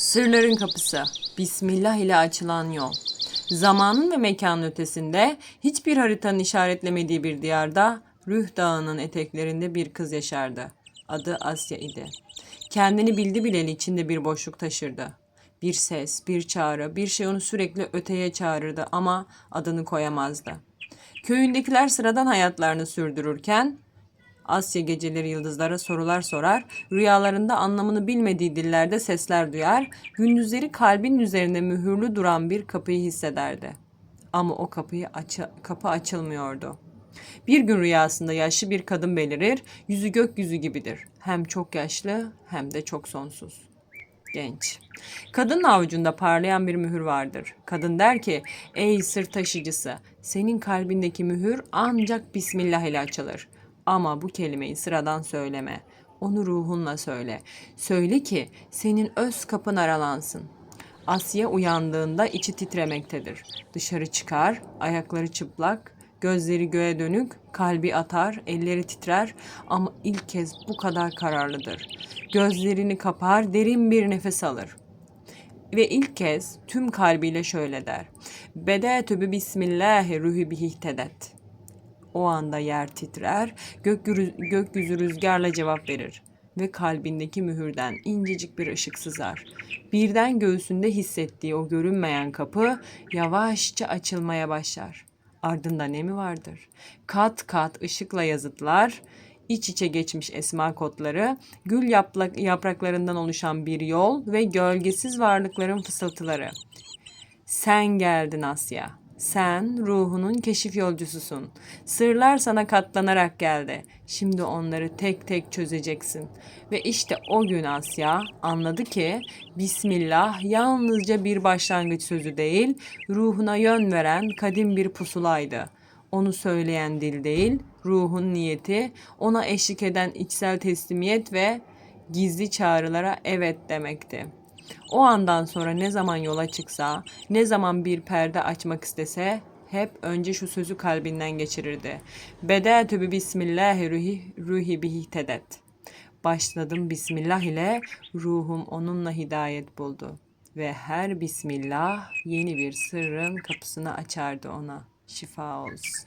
Sırların kapısı. Bismillah ile açılan yol. Zamanın ve mekanın ötesinde hiçbir haritanın işaretlemediği bir diyarda Rüh Dağı'nın eteklerinde bir kız yaşardı. Adı Asya idi. Kendini bildi bileli içinde bir boşluk taşırdı. Bir ses, bir çağrı, bir şey onu sürekli öteye çağırırdı ama adını koyamazdı. Köyündekiler sıradan hayatlarını sürdürürken Asya geceleri yıldızlara sorular sorar, rüyalarında anlamını bilmediği dillerde sesler duyar, gündüzleri kalbin üzerinde mühürlü duran bir kapıyı hissederdi. Ama o kapıyı açı- kapı açılmıyordu. Bir gün rüyasında yaşlı bir kadın belirir, yüzü gökyüzü gibidir. Hem çok yaşlı hem de çok sonsuz. Genç. Kadının avucunda parlayan bir mühür vardır. Kadın der ki, ey sır taşıcısı, senin kalbindeki mühür ancak Bismillah ile açılır. Ama bu kelimeyi sıradan söyleme. Onu ruhunla söyle. Söyle ki senin öz kapın aralansın. Asya uyandığında içi titremektedir. Dışarı çıkar, ayakları çıplak, gözleri göğe dönük, kalbi atar, elleri titrer ama ilk kez bu kadar kararlıdır. Gözlerini kapar, derin bir nefes alır. Ve ilk kez tüm kalbiyle şöyle der. Bedetü bi bismillahi ruhi bihitedet. O anda yer titrer, gökyüzü, gökyüzü rüzgarla cevap verir ve kalbindeki mühürden incecik bir ışık sızar. Birden göğsünde hissettiği o görünmeyen kapı yavaşça açılmaya başlar. Ardında ne mi vardır? Kat kat ışıkla yazıtlar, iç içe geçmiş esma kodları, gül yaprak, yapraklarından oluşan bir yol ve gölgesiz varlıkların fısıltıları. Sen geldin Asya. Sen ruhunun keşif yolcususun. Sırlar sana katlanarak geldi. Şimdi onları tek tek çözeceksin. Ve işte o gün Asya anladı ki Bismillah yalnızca bir başlangıç sözü değil, ruhuna yön veren kadim bir pusulaydı. Onu söyleyen dil değil, ruhun niyeti, ona eşlik eden içsel teslimiyet ve gizli çağrılara evet demekti. O andan sonra ne zaman yola çıksa, ne zaman bir perde açmak istese hep önce şu sözü kalbinden geçirirdi. Bedetü bi bismillahi ruhi, ruhi bihi tedet. Başladım Bismillah ile ruhum onunla hidayet buldu. Ve her Bismillah yeni bir sırrın kapısını açardı ona. Şifa olsun.